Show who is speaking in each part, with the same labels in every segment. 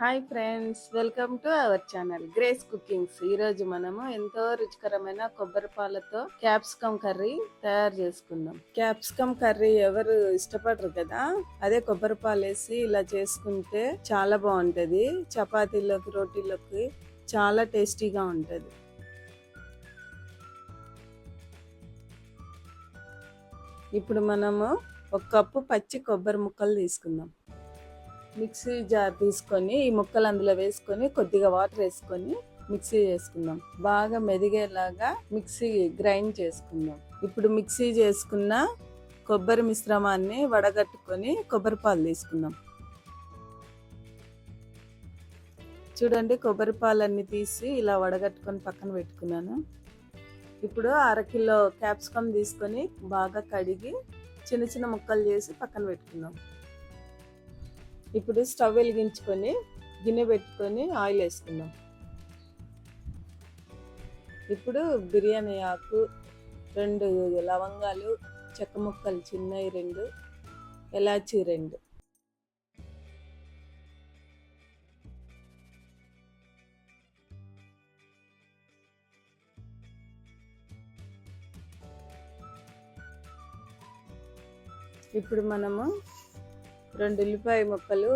Speaker 1: Hi friends welcome to our channel Grace Cookings. ఈ రోజు మనము ఎంతో రుచికరమైన కొబ్బరి పాలతో క్యాప్సికమ్ కర్రీ తయారు చేసుకుందాం. క్యాప్సికమ్ కర్రీ ఎవరు ఇష్టపడరు కదా అదే కొబ్బరి పాలు వేసి ఇలా చేసుకుంటే చాలా బాగుంటుంది. చపాతీలోకి రోటీలోకి చాలా టేస్టీగా ఉంటుంది. ఇప్పుడు మనము ఒక కప్పు పచ్చి కొబ్బరి ముక్కలు తీసుకుందాం. మిక్సీ జార్ తీసుకొని ఈ ముక్కలు అందులో వేసుకొని కొద్దిగా వాటర్ వేసుకొని మిక్సీ చేసుకుందాం. బాగా మెదిగేలాగా మిక్సీ గ్రైండ్ చేసుకుందాం. ఇప్పుడు మిక్సీ చేసుకున్న కొబ్బరి మిశ్రమాన్ని వడగట్టుకొని కొబ్బరి పాలు తీసుకుందాం. చూడండి కొబ్బరి పాలన్నీ తీసి ఇలా వడగట్టుకొని పక్కన పెట్టుకున్నాను. ఇప్పుడు అరకిలో క్యాప్సికమ్ తీసుకొని బాగా కడిగి చిన్న చిన్న ముక్కలు చేసి పక్కన పెట్టుకుందాం. ఇప్పుడు స్టవ్ వెలిగించుకొని గిన్నె పెట్టుకొని ఆయిల్ వేసుకుందాం. ఇప్పుడు బిర్యానీ ఆకు రెండు లవంగాలు చెక్క ముక్కలు చిన్నవి రెండు ఎలాచి రెండు. ఇప్పుడు మనము రెండు ఉల్లిపాయ ముక్కలు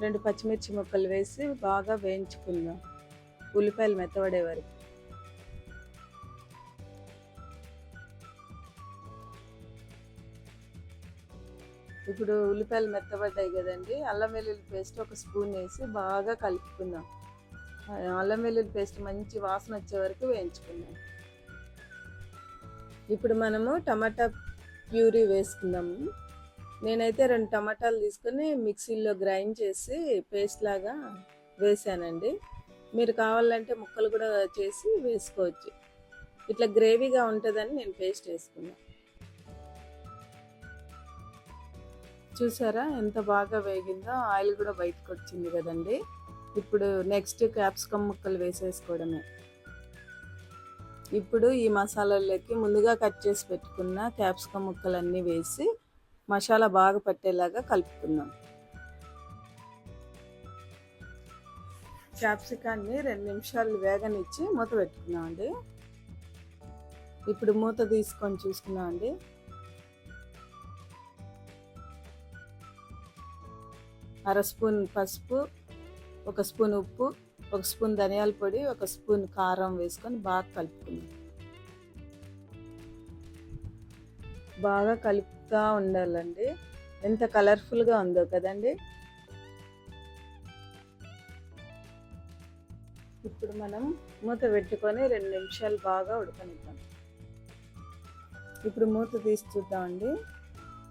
Speaker 1: రెండు పచ్చిమిర్చి ముక్కలు వేసి బాగా వేయించుకుందాం. ఉల్లిపాయలు మెత్తబడే వరకు. ఇప్పుడు ఉల్లిపాయలు మెత్తబడ్డాయి కదండి అల్లం వెల్లుల్లి పేస్ట్ ఒక స్పూన్ వేసి బాగా కలుపుకుందాం. అల్లం వెల్లుల్లి పేస్ట్ మంచి వాసన వచ్చే వరకు వేయించుకుందాం. ఇప్పుడు మనము టమాటా ప్యూరీ వేసుకుందాము. నేనైతే రెండు టమాటాలు తీసుకొని మిక్సీలో గ్రైండ్ చేసి పేస్ట్ లాగా వేసానండి. మీరు కావాలంటే ముక్కలు కూడా చేసి వేసుకోవచ్చు. ఇట్లా గ్రేవీగా ఉంటుందని నేను పేస్ట్ వేసుకున్నా. చూసారా? ఎంత బాగా వేగిందో ఆయిల్ కూడా బయటకు వచ్చింది కదండి. ఇప్పుడు నెక్స్ట్ క్యాప్సికమ్ ముక్కలు వేసేసుకోవడమే. ఇప్పుడు ఈ మసాలాలోకి ముందుగా కట్ చేసి పెట్టుకున్న క్యాప్సికమ్ ముక్కలన్నీ వేసి మసాలా బాగా పట్టేలాగా కలుపుకుందాం. క్యాప్సికాన్ని రెండు నిమిషాలు వేగనిచ్చి మూత పెట్టుకున్నామండి ఇప్పుడు మూత తీసుకొని చూసుకున్నామండి అర స్పూన్ పసుపు ఒక స్పూన్ ఉప్పు ఒక స్పూన్ ధనియాల పొడి ఒక స్పూన్ కారం వేసుకొని బాగా కలుపుకుందాం. బాగా కలుపు కలుపుతూ ఉండాలండి. ఎంత కలర్ఫుల్గా ఉందో కదండి. ఇప్పుడు మనం మూత పెట్టుకొని రెండు నిమిషాలు బాగా ఉడకనిద్దాం. ఇప్పుడు మూత తీసి చూద్దామండి.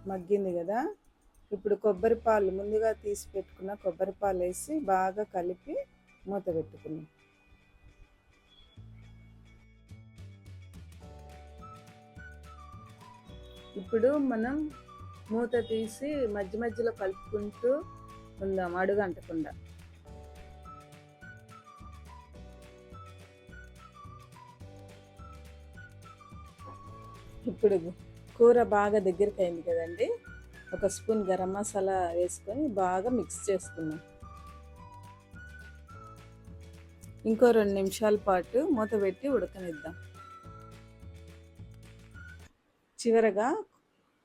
Speaker 1: మగ్గింది కదా. ఇప్పుడు కొబ్బరి పాలు ముందుగా తీసి పెట్టుకున్న కొబ్బరి పాలు వేసి బాగా కలిపి మూత పెట్టుకున్నాం ఇప్పుడు మనం మూత తీసి మధ్య మధ్యలో కలుపుకుంటూ ఉందాం అడుగు అంటకుండా. ఇప్పుడు కూర బాగా దగ్గరికి అయింది కదండి. ఒక స్పూన్ గరం మసాలా వేసుకొని బాగా మిక్స్ చేసుకున్నాం ఇంకో రెండు నిమిషాల పాటు మూత పెట్టి ఉడకనిద్దాం. చివరగా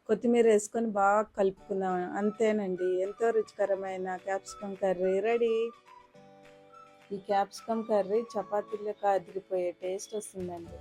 Speaker 1: కొత్తిమీర వేసుకొని బాగా కలుపుకుందాం. అంతేనండి. ఎంతో రుచికరమైన క్యాప్సికమ్ కర్రీ. రెడీ? ఈ క్యాప్సికమ్ కర్రీ చపాతీలకు అదిరిపోయే టేస్ట్ వస్తుందండి.